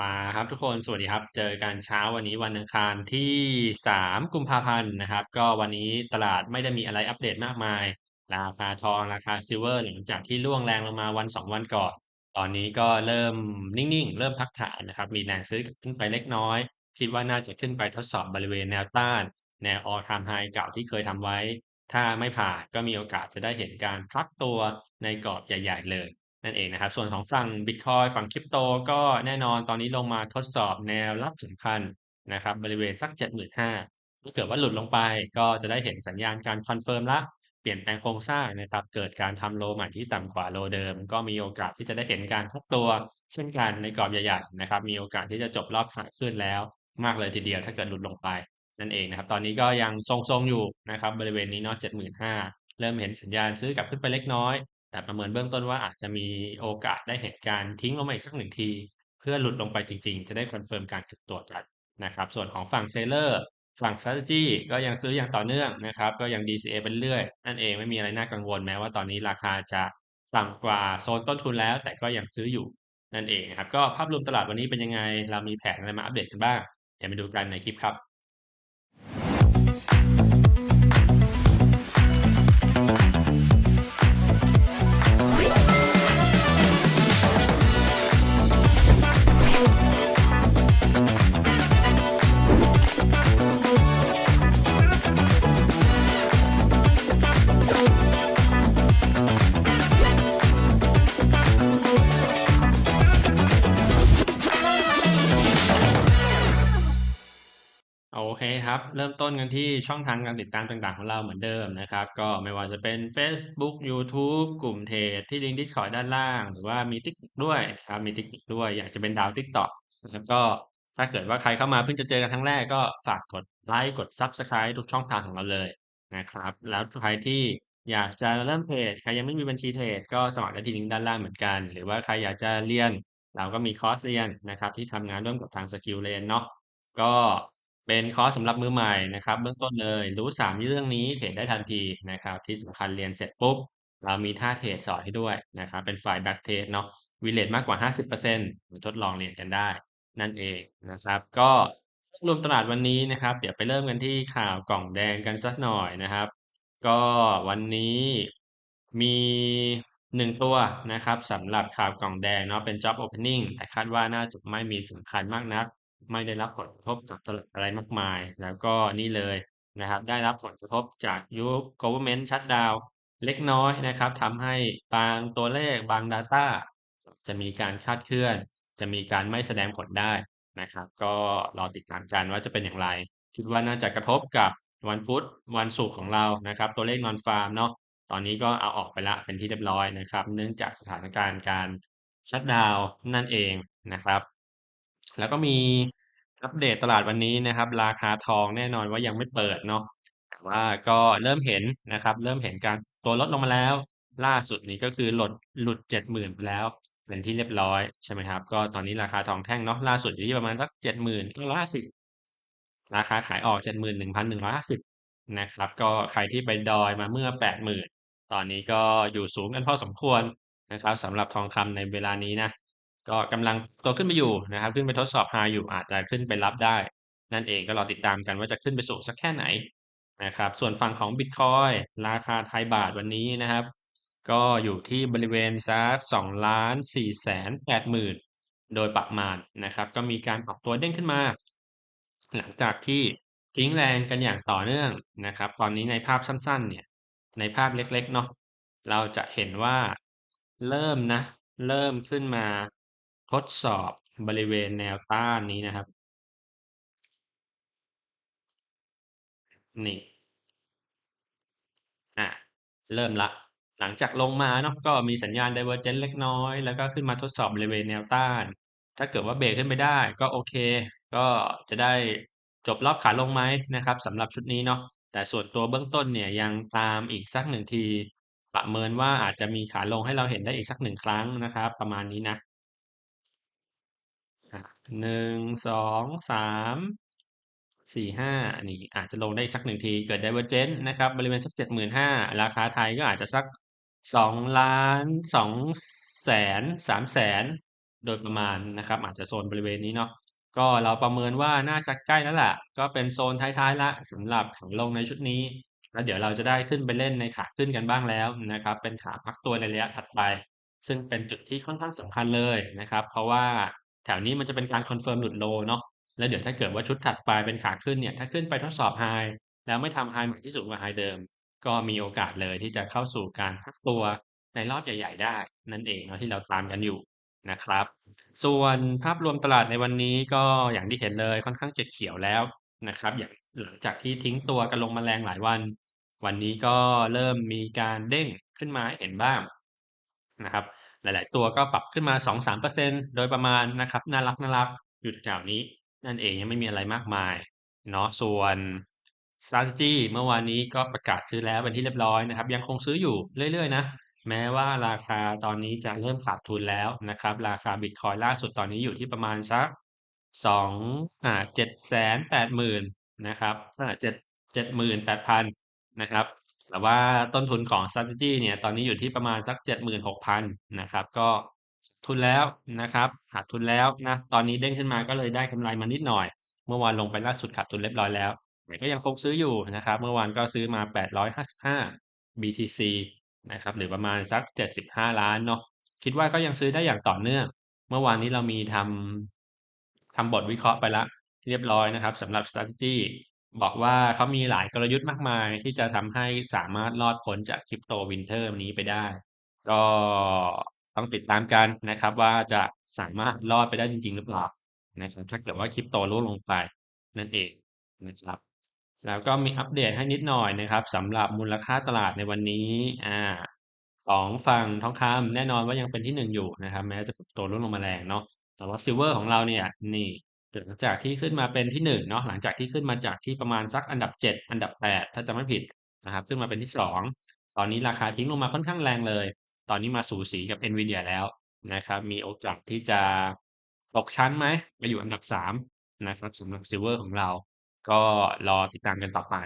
มาครับทุกคนสวัสดีครับ เจอกันเช้าวันนี้วันอังคารที่3กุมภาพันธ์นะครับ ก็วันนี้ตลาดไม่ได้มีอะไรอัปเดตมากมาย ราคาทองราคาซิลเวอร์หลังจากที่ร่วงแรงลงมาวัน2วันก่อน ตอนนี้ก็เริ่มนิ่งๆ เริ่มพักฐานนะครับ มีแรงซื้อขึ้นไปเล็กน้อย คิดว่าน่าจะขึ้นไปทดสอบบริเวณแนวต้าน แนว All Time High เก่าที่เคยทำไว้ ถ้าไม่ผ่านก็มีโอกาสจะได้เห็นการพักตัวในกรอบใหญ่ ๆ เลย นั่นเองนะครับ ส่วนของฝั่งบิตคอยฝั่งคริปโตก็แน่นอนตอนนี้ลงมาทดสอบแนวรับสำคัญนะครับบริเวณสัก 75,000ถ้าเกิดว่าหลุดลงไปก็จะได้เห็นสัญญาณการคอนเฟิร์มละเปลี่ยนแปลงโครงสร้างนะครับ เกิดการทำโลใหม่ที่ต่ำกว่าโลเดิม ก็มีโอกาสที่จะได้เห็นการพักตัว เช่นกันในกรอบใหญ่ๆนะครับ มีโอกาสที่จะจบรอบขาขึ้นแล้ว มากเลยทีเดียวถ้าเกิดหลุดลงไปนั่นเองนะครับ ตอนนี้ก็ยังทรงๆอยู่นะครับบริเวณนี้เนาะ75,000เริ่มเห็นสัญญาณซื้อกลับขึ้นไปเล็กน้อย แต่ประเมินเบื้องต้นว่าอาจจะมีโอกาสได้เห็นการทิ้งลงมาอีกสักหนึ่งที เพื่อหลุดลงไปจริงๆ จะได้คอนเฟิร์มการจุดตัวกันนะครับ ส่วนของฝั่ง Seller ฝั่ง Strategy ก็ยังซื้ออย่างต่อเนื่องนะครับ ก็ยัง DCA ไปเรื่อย นั่นเองไม่มีอะไรน่ากังวลแม้ว่าตอนนี้ราคาจะต่ำกว่าโซนต้นทุนแล้ว แต่ก็ยังซื้ออยู่นั่นเองนะครับ ก็ภาพรวมตลาดวันนี้เป็นยังไง เรามีแผนอะไรมาอัปเดตกันบ้าง เดี๋ยวมาดูกันในคลิปครับ โอเคครับ เริ่มต้นกันที่ช่องทางการติดตามต่าง ๆ ของเราเหมือนเดิมนะครับ ก็ไม่ว่าจะเป็น Facebook ยูทูบกลุ่มเทรดที่ลิงก์ Discord ด้านล่าง หรือว่ามี TikTok ด้วยครับมี TikTok ด้วยอยากจะเป็นดาว TikTok นะครับก็ถ้าเกิดว่าใครเข้ามาเพิ่งจะเจอกันครั้งแรกก็ฝากกดไลค์กด Subscribe ทุกช่องทางของเราเลยนะครับ แล้วใครที่อยากจะเริ่มเทรดใครยังไม่มีบัญชีเทรดก็สมัครได้ที่ลิงก์ด้านล่างเหมือนกัน หรือว่าใครอยากจะเรียน เราก็มีคอร์สเรียนนะครับที่ทำงานร่วมกับทาง Skilllane เนาะก็ เป็นคอร์สสำหรับมือใหม่นะครับ เบื้องต้นเลย รู้3เรื่องนี้เทรดได้ทันทีนะครับ ที่สำคัญเรียนเสร็จปุ๊บ เรามีท่าเทรดสอนให้ด้วยนะครับ เป็นไฟล์ Back Test เนาะวิเรตมากกว่า 50%มาทดลองเรียนกันได้ นั่นเองนะครับ ก็รวมตลาดวันนี้นะครับ เดี๋ยวไปเริ่มกันที่ข่าวกล่องแดงกันสักหน่อยนะครับ ก็วันนี้มีหนึ่งตัวนะครับสำหรับข่าวกล่องแดงเนาะเป็น Job Opening แต่คาดว่าน่าจะไม่มีสำคัญมากนัก ไม่ได้รับผลกระทบจากตลาดอะไรมากมาย แล้วก็นี่เลยนะครับ ได้รับผลกระทบจากยุค government shutdown เล็กน้อยนะครับทำให้บางตัวเลขบาง Data จะมีการคาดเคลื่อน จะมีการไม่แสดงผลได้นะครับ ก็รอติดตามกันว่าจะเป็นอย่างไร คิดว่าน่าจะกระทบกับวันพุธวันศุกร์ของเรานะครับ ตัวเลข non farm เนาะตอนนี้ก็เอาออกไปล้วเป็นที่เรียบร้อยนะครับ เนื่องจากสถานการณ์การชัตดาวนั่นเองนะครับ แล้วก็มี อัปเดตตลาดวันนี้นะครับ ราคาทองแน่นอนว่ายังไม่เปิดเนาะแต่ว่าก็เริ่มเห็นนะครับ เริ่มเห็นการตัวลดลงมาแล้ว ล่าสุดนี้ก็คือหลดหลุดเจ็ดหมื่นแล้วเป็นที่เรียบร้อยใช่ไหมครับ ก็ตอนนี้ราคาทองแท่งเนาะล่าสุดอยู่ที่ประมาณสักเจ็ดหมื่นก้าร้อยห้าสิบราคาขายออกเจ็ดหมื่นหนึ่งพันหนึ่งร้อยห้าสิบนะครับ ก็ใครที่ไปดอยมาเมื่อแปดหมื่นตอนนี้ก็อยู่สูงกันพอสมควรนะครับสำหรับทองคำในเวลานี้นะ ก็กำลังตัวขึ้นไปอยู่นะครับ ขึ้นไปทดสอบ High อยู่อาจจะขึ้นไปรับได้ นั่นเองก็รอติดตามกันว่าจะขึ้นไปสูงสักแค่ไหนนะครับ ส่วนฝั่งของบิตคอยราคาไทยบาทวันนี้นะครับ ก็อยู่ที่บริเวณสักสองล้านสี่แสนแปดหมื่นโดยประมาณนะครับ ก็มีการปรับตัวเด้งขึ้นมา หลังจากที่ทิ้งแรงกันอย่างต่อเนื่องนะครับ ตอนนี้ในภาพสั้นๆ เนี่ย ในภาพเล็กๆเนาะเราจะเห็นว่าเริ่มนะ เริ่มขึ้นมา ทดสอบบริเวณแนวต้านนี้นะครับ นี่ อะ เริ่มละ หลังจากลงมาเนาะก็มีสัญญาณ Divergence เล็กน้อย แล้วก็ขึ้นมาทดสอบบริเวณแนวต้าน ถ้าเกิดว่าเบรกขึ้นไปได้ ก็โอเค ก็จะได้จบรอบขาลงไหมนะครับสำหรับชุดนี้เนาะแต่ส่วนตัวเบื้องต้นเนี่ยยังตามอีกสักหนึ่งที ประเมินว่าอาจจะมีขาลงให้เราเห็นได้อีกสักหนึ่งครั้งนะครับ ประมาณนี้นะ หนึ่งสองสามสี่ห้านนี้อาจจะลงได้สักหนึ่งทีเกิด Divergence นะครับ บริเวณสักเจ็ดหมื่นห้าราคาไทยก็อาจจะสักสองล้านสองแสนสามแสนโดยประมาณนะครับ อาจจะโซนบริเวณนี้เนาะก็เราประเมินว่าน่าจะใกล้แล้วแหละก็เป็นโซนท้ายๆล้วสำหรับขาลงในชุดนี้ แล้วเดี๋ยวเราจะได้ขึ้นไปเล่นในขาขึ้นกันบ้างแล้วนะครับ เป็นขาพักตัวในระยะถัดไป ซึ่งเป็นจุดที่ค่อนข้างสำคัญเลยนะครับ เพราะว่า แถวนี้มันจะเป็นการคอนเฟิร์มหลุดโลเนาะแล้วเดี๋ยวถ้าเกิดว่าชุดถัดไปเป็นขาขึ้นเนี่ย ถ้าขึ้นไปทดสอบ High แล้วไม่ทำ High ใหม่ที่สูงกว่า High เดิม ก็มีโอกาสเลยที่จะเข้าสู่การพักตัวในรอบใหญ่ ๆ ได้ นั่นเองเนาะที่เราตามกันอยู่นะครับ ส่วนภาพรวมตลาดในวันนี้ก็อย่างที่เห็นเลยค่อนข้างจะเขียวแล้วนะครับ อย่างหลังจากที่ทิ้งตัวกันลงมาแรงหลายวัน วันนี้ก็เริ่มมีการเด้งขึ้นมาเห็นบ้างนะครับ หลาย ๆ ตัวก็ปรับขึ้นมา 2-3%โดยประมาณนะครับน่ารักๆอยู่แถวนี้นั่นเองยังไม่มีอะไรมากมายเนาะส่วน Strategy เมื่อวานนี้ก็ประกาศซื้อแล้วเป็นที่เรียบร้อยนะครับ ยังคงซื้ออยู่เรื่อย ๆ นะ แม้ว่าราคาตอนนี้จะเริ่มขาดทุนแล้วนะครับ ราคาบิตคอยล่าสุดตอนนี้อยู่ที่ประมาณสัก2อ่า780,000นนะครับอ่า7 78,000นะครับ แต่ว่าต้นทุนของ Strategy เนี่ยตอนนี้อยู่ที่ประมาณสัก 76,000นะครับ ก็ทุนแล้วนะครับขาดทุนแล้วนะตอนนี้เด้งขึ้นมาก็เลยได้กำไรมานิดหน่อย เมื่อวานลงไปล่าสุดขาดทุนเรียบร้อยแล้วแต่ก็ยังคงซื้ออยู่นะครับ เมื่อวานก็ซื้อมา 855 BTC นะครับหรือประมาณสัก 75 ล้านเนาะคิดว่าก็ยังซื้อได้อย่างต่อเนื่อง เมื่อวานนี้เรามีทำทำบทวิเคราะห์ไปแล้วเรียบร้อยนะครับสำหรับ Strategy บอกว่าเขามีหลายกลยุทธ์มากมาย ที่จะทำให้สามารถรอดพ้นจาก Crypto Winter นี้ไปได้ ก็ต้องติดตามกันนะครับว่าจะสามารถรอดไปได้จริง ๆ หรือเปล่านะครับถ้าเกิดว่า Crypto ร่วงลงไปนั่นเองนะครับ แล้วก็มีอัปเดตให้นิดหน่อยนะครับสำหรับมูลค่าตลาดในวันนี้อ่าของฝั่งทองคำแน่นอนว่ายังเป็นที่1อยู่นะครับ แม้จะปรับตัวร่วงลงมาแรงเนาะแต่ว่าซิลเวอร์ของเราเนี่ยนี่ หลังจากที่ขึ้นมาเป็นที่1เนาะหลังจากที่ขึ้นมาจากที่ประมาณสักอันดับ7อันดับ8ถ้าจำไม่ผิดนะครับ ขึ้นมาเป็นที่2ตอนนี้ราคาทิ้งลงมาค่อนข้างแรงเลย ตอนนี้มาสูสีกับ Nvidia แล้วนะครับ มีโอกาสที่จะตกชั้นไหมไปอยู่อันดับ3นะครับสำหรับซิลเวอร์ของเรา ก็รอติดตามกันต่อไป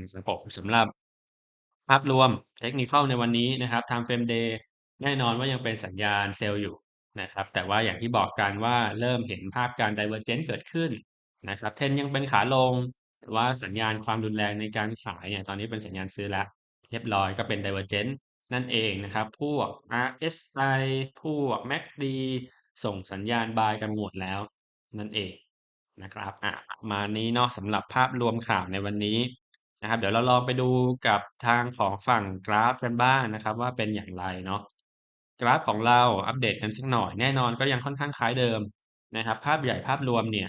นะครับผมสำหรับภาพรวม Technical ในวันนี้นะครับ Time Frame Day แน่นอนว่ายังเป็นสัญญาณเซลล์อยู่ นะครับ แต่ว่าอย่างที่บอกกันว่าเริ่มเห็นภาพการ Divergence เกิดขึ้นนะครับ Trend ยังเป็นขาลงแต่ว่าสัญญาณความรุนแรงในการขายเนี่ยตอนนี้เป็นสัญญาณซื้อแล้ว เรียบร้อยก็เป็น Divergence นั่นเองนะครับ พวก RSI พวก MACD ส่งสัญญาณ Buy กันหมดแล้ว นั่นเองนะครับอะมานี้เนาะสำหรับภาพรวมข่าวในวันนี้นะครับ เดี๋ยวเราลองไปดูกับทางของฝั่งกราฟกันบ้างนะครับ ว่าเป็นอย่างไรเนาะ กราฟของเราอัปเดตกันสักหน่อยแน่นอนก็ยังค่อนข้างคล้ายเดิมนะครับ ภาพใหญ่ภาพรวมเนี่ย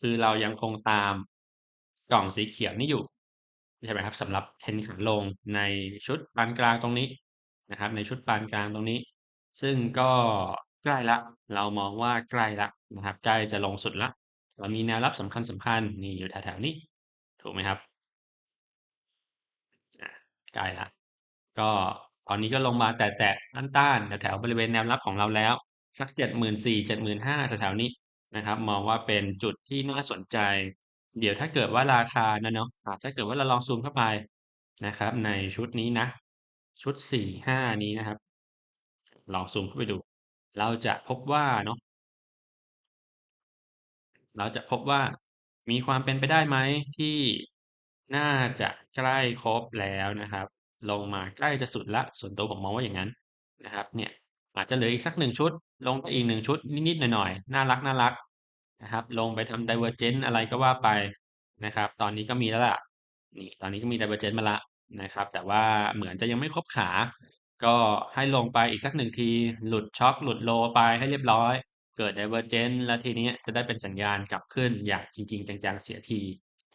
คือเรายังคงตามกล่องสีเขียวนี้อยู่ใช่ไหมครับสำหรับ Trend ขาลงในชุดปานกลางตรงนี้นะครับ ในชุดปานกลางตรงนี้ ซึ่งก็ใกล้ล้วเรามองว่าใกล้ล้วนะครับใกล้จะลงสุดล้วเรามีแนวรับสำคัญๆนี่อยู่แถวๆนี้ ถูกไหมครับใกล้ล้วก็ ตอนนี้ก็ลงมาแตะๆต้านๆแถวๆบริเวณแนวรับของเราแล้ว สัก 74,000 75,000แถวๆนี้นะครับ มองว่าเป็นจุดที่น่าสนใจ เดี๋ยวถ้าเกิดว่าราคานะเนาะถ้าเกิดว่าเราลองซูมเข้าไปนะครับ ในชุดนี้นะ ชุด 4-5 นี้นะครับ ลองซูมเข้าไปดู เราจะพบว่าเนาะเราจะพบว่ามีความเป็นไปได้ไหมที่น่าจะใกล้ครบแล้วนะครับ ลงมาใกล้จะสุดล้วส่วนตัวผมมองว่าอย่างงั้นนะครับเนี่ยอาจจะเหลืออีกสัก1ชุด ลงไปอีก1ชุดนิดๆหน่อยๆน่ารักๆนะครับ ลงไปทำ Divergence อะไรก็ว่าไปนะครับ ตอนนี้ก็มีแล้วล่ะนี่ตอนนี้ก็มี Divergence มาล้วนะครับ แต่ว่าเหมือนจะยังไม่ครบขา ก็ให้ลงไปอีกสัก1ที หลุดช็อกหลุดโลไปให้เรียบร้อย เกิด Divergence แล้วทีนี้จะได้เป็นสัญญาณกลับขึ้นอย่างจริง ๆ จังๆเสียที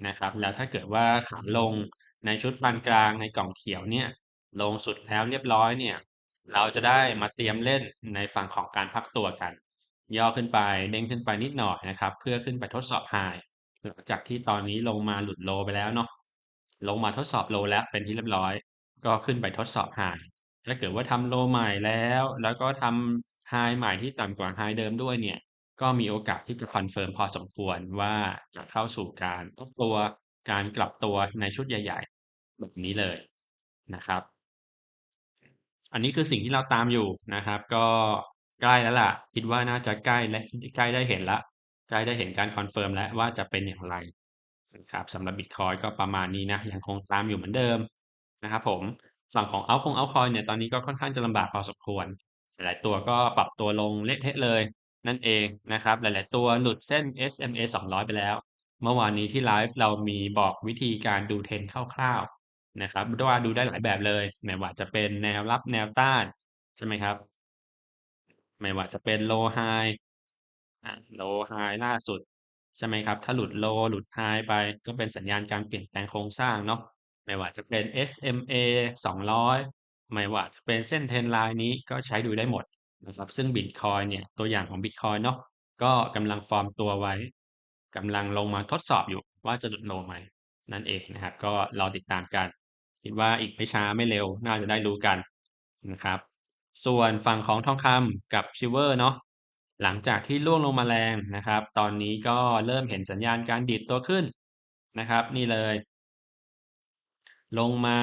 นะครับ แล้วถ้าเกิดว่าขาลง ในชุดปานกลางในกล่องเขียวเนี่ยลงสุดแล้วเรียบร้อยเนี่ยเราจะได้มาเตรียมเล่นในฝั่งของการพักตัวกัน ย่อขึ้นไปเด้งขึ้นไปนิดหน่อยนะครับ เพื่อขึ้นไปทดสอบ High หลังจากที่ตอนนี้ลงมาหลุดโลไปแล้วเนาะลงมาทดสอบโลแล้วเป็นที่เรียบร้อย ก็ขึ้นไปทดสอบ High ถ้าเกิดว่าทำโลใหม่แล้ว แล้วก็ทำ High ใหม่ที่ต่ำกว่า High เดิมด้วยเนี่ยก็มีโอกาสที่จะคอนเฟิร์มพอสมควรว่าจะเข้าสู่การทบตัวการกลับตัวในชุดใหญ่ๆ แบบนี้เลยนะครับ อันนี้คือสิ่งที่เราตามอยู่นะครับ ก็ใกล้แล้วล่ะ คิดว่าน่าจะใกล้และใกล้ได้เห็นล้วใกล้ได้เห็นการคอนเฟิร์มแล้วว่าจะเป็นอย่างไรนะครับสำหรับบิตคอยก็ประมาณนี้นะยังคงตามอยู่เหมือนเดิมนะครับผมฝั่งของเอาคงเอาคอยเนี่ยตอนนี้ก็ค่อนข้างจะลำบากพอสมควร หลายตัวก็ปรับตัวลงเละเทะเลย นั่นเองนะครับ หลาย ๆ ตัวหลุดเส้น SMA 200 ไปแล้ว เมื่อวานนี้ที่ไลฟ์เรามีบอกวิธีการดูเทรนคร่าว นะครับว่าดูได้หลายแบบเลยไม่ว่าจะเป็นแนวรับแนวต้านใช่ไหมครับ ไม่ว่าจะเป็น low high อ่า low high ล่าสุดใช่ไหมครับ ถ้าหลุด low หลุด high ไปก็เป็นสัญญาณการเปลี่ยนแปลงโครงสร้างเนาะไม่ว่าจะเป็น SMA 200 ไม่ว่าจะเป็นเส้น Trend line นี้ก็ใช้ดูได้หมดนะครับ ซึ่งบิตคอยเนี่ยตัวอย่างของบิตคอยเนาะก็กำลังฟอร์มตัวไว้กำลังลงมาทดสอบอยู่ว่าจะหลุด low ไหมนั่นเองนะครับ ก็รอติดตามกัน คิดว่าอีกไม่ช้าไม่เร็วน่าจะได้รู้กันนะครับ ส่วนฝั่งของทองคำกับซิลเวอร์เนาะหลังจากที่ร่วงลงมาแรงนะครับ ตอนนี้ก็เริ่มเห็นสัญญาณการดีดตัวขึ้นนะครับ นี่เลย ลงมา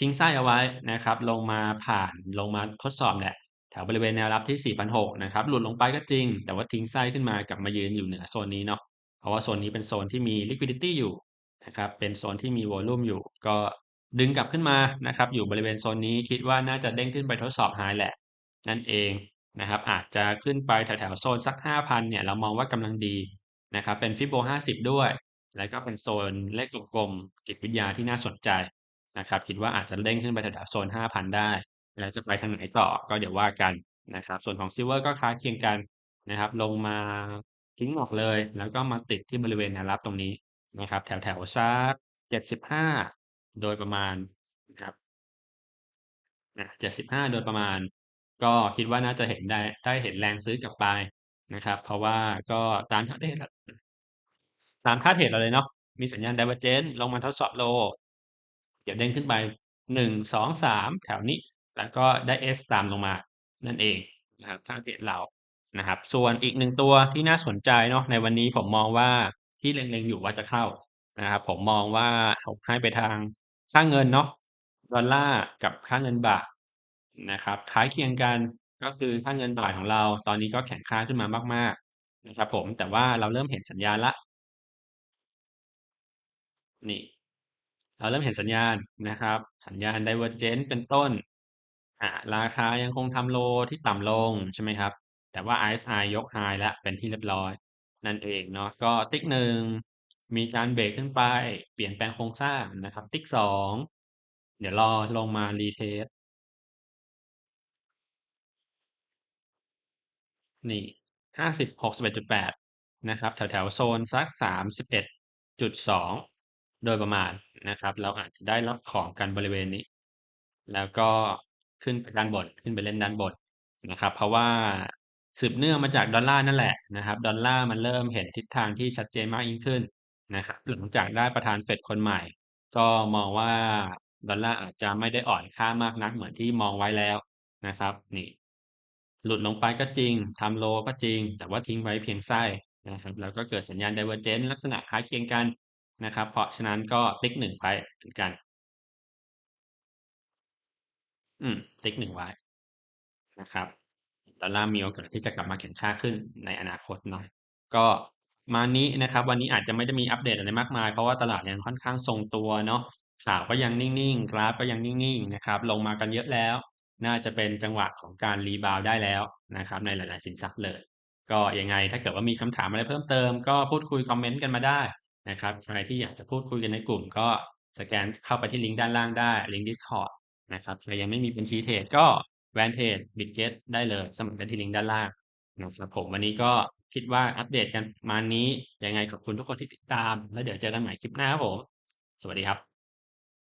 ทิ้งไส้เอาไว้นะครับ ลงมาผ่านลงมาทดสอบแหละแถวบริเวณแนวรับที่4,600นะครับ หลุดลงไปก็จริง แต่ว่าทิ้งไส้ขึ้นมากลับมายืนอยู่เหนือโซนนี้เนาะ เพราะว่าโซนนี้เป็นโซนที่มี liquidity อยู่ นะครับ เป็นโซนที่มีวอลลุ่มอยู่ ก็ดึงกลับขึ้นมานะครับ อยู่บริเวณโซนนี้คิดว่าน่าจะเด้งขึ้นไปทดสอบไฮแหละ นั่นเองนะครับ อาจจะขึ้นไปแถวๆโซนสัก 5,000 เนี่ย เรามองว่ากำลังดีนะครับ เป็นฟิโบ50 ด้วย แล้วก็เป็นโซนเลขกลมๆจิตวิทยาที่น่าสนใจนะครับ คิดว่าอาจจะเด้งขึ้นไปแถวๆโซน 5,000 ได้ แล้วจะไปทางไหนต่อก็เดี๋ยวว่ากันนะครับ ส่วนของซิลเวอร์ก็คล้ายเคียงกันนะครับ ลงมาทิ้งออกเลย แล้วก็มาติดที่บริเวณแนวรับตรงนี้ นะครับ แถวๆสัก75โดยประมาณนะครับนะ75โดยประมาณ ก็คิดว่าน่าจะเห็นได้ได้เห็นแรงซื้อกลับไปนะครับ เพราะว่าก็ตามท่าเทรดตามท่าเทรดเราเลยเนาะมีสัญญาณ Divergence ลงมาทดสอบโล เดี๋ยวเด้งขึ้นไป1 2 3แถวนี้ แล้วก็ได้ S ตามลงมานั่นเองนะครับท่าเทรดเรานะครับ ส่วนอีกหนึ่งตัวที่น่าสนใจเนาะในวันนี้ผมมองว่า ที่เล็ง ๆ อยู่ว่าจะเข้านะครับ ผมมองว่า ผมให้ไปทางค่าเงินเนาะ ดอลลาร์กับค่าเงินบาทนะครับ คล้ายเคียงกัน ก็คือค่าเงินบาทของเราตอนนี้ก็แข็งค่าขึ้นมามาก ๆ นะครับผม แต่ว่าเราเริ่มเห็นสัญญาณละนี่ เราเริ่มเห็นสัญญาณนะครับ สัญญาณ Divergence เป็นต้น อ่า ราคายังคงทำโลที่ต่ำลงใช่ไหมครับ แต่ว่า RSI ยก High แล้วเป็นที่เรียบร้อย นั่นเองเนาะก็ติ๊กหนึ่งมีการเบรกขึ้นไป เปลี่ยนแปลงโครงสร้างนะครับ ติ๊กสองเดี๋ยวรอลงมารีเทสนี่ห้าสิบหกสิบเอ็ดจุดแปดนะครับ แถวแถวโซนสักสามสิบเอ็ดจุดสองโดยประมาณนะครับ เราอาจจะได้รับของกันบริเวณนี้ แล้วก็ขึ้นไปด้านบนขึ้นไปเล่นด้านบนนะครับ เพราะว่า สืบเนื่องมาจากดอลลาร์นั่นแหละนะครับดอลลาร์มันเริ่มเห็นทิศทางที่ชัดเจนมากยิ่งขึ้นนะครับหลังจากได้ประธานเฟดคนใหม่ ก็มองว่าดอลลาร์อาจจะไม่ได้อ่อนค่ามากนักเหมือนที่มองไว้แล้วนะครับ นี่ หลุดลงไปก็จริงทำโลก็จริง แต่ว่าทิ้งไว้เพียงไส้นะครับแล้วก็เกิดสัญญาณ Divergence ลักษณะคล้ายเคียงกันนะครับ เพราะฉะนั้นก็ติ๊กหนึ่งไปเหมือนกัน อืม ติ๊กหนึ่งไว้นะครับ ดอลลาร์มีโอกาสที่จะกลับมาแข็งค่าขึ้นในอนาคตเนาะก็มานี้นะครับ วันนี้อาจจะไม่ได้มีอัปเดตอะไรมากมาย เพราะว่าตลาดยังค่อนข้างทรงตัวเนาะข่าวก็ยังนิ่งๆ กราฟก็ยังนิ่งๆนะครับลงมากันเยอะแล้ว น่าจะเป็นจังหวะของการรีบาวได้แล้วนะครับในหลาย ๆ สินทรัพย์เลย ก็ยังไงถ้าเกิดว่ามีคำถามอะไรเพิ่มเติมก็พูดคุยคอมเมนต์กันมาได้นะครับใครที่อยากจะพูดคุยกันในกลุ่ม ก็สแกนเข้าไปที่ลิงก์ด้านล่างได้ลิงก์ Discord นะครับใครยังไม่มีบัญชีเทรดก็ แวนเพจบิตเกตได้เลย สมัครได้ที่ลิงก์ด้านล่างนะครับผมวันนี้ก็คิดว่าอัปเดตกันมานี้ยังไงขอบคุณทุกคนที่ติดตาม แล้วเดี๋ยวเจอกันใหม่คลิปหน้าครับผม สวัสดีครับ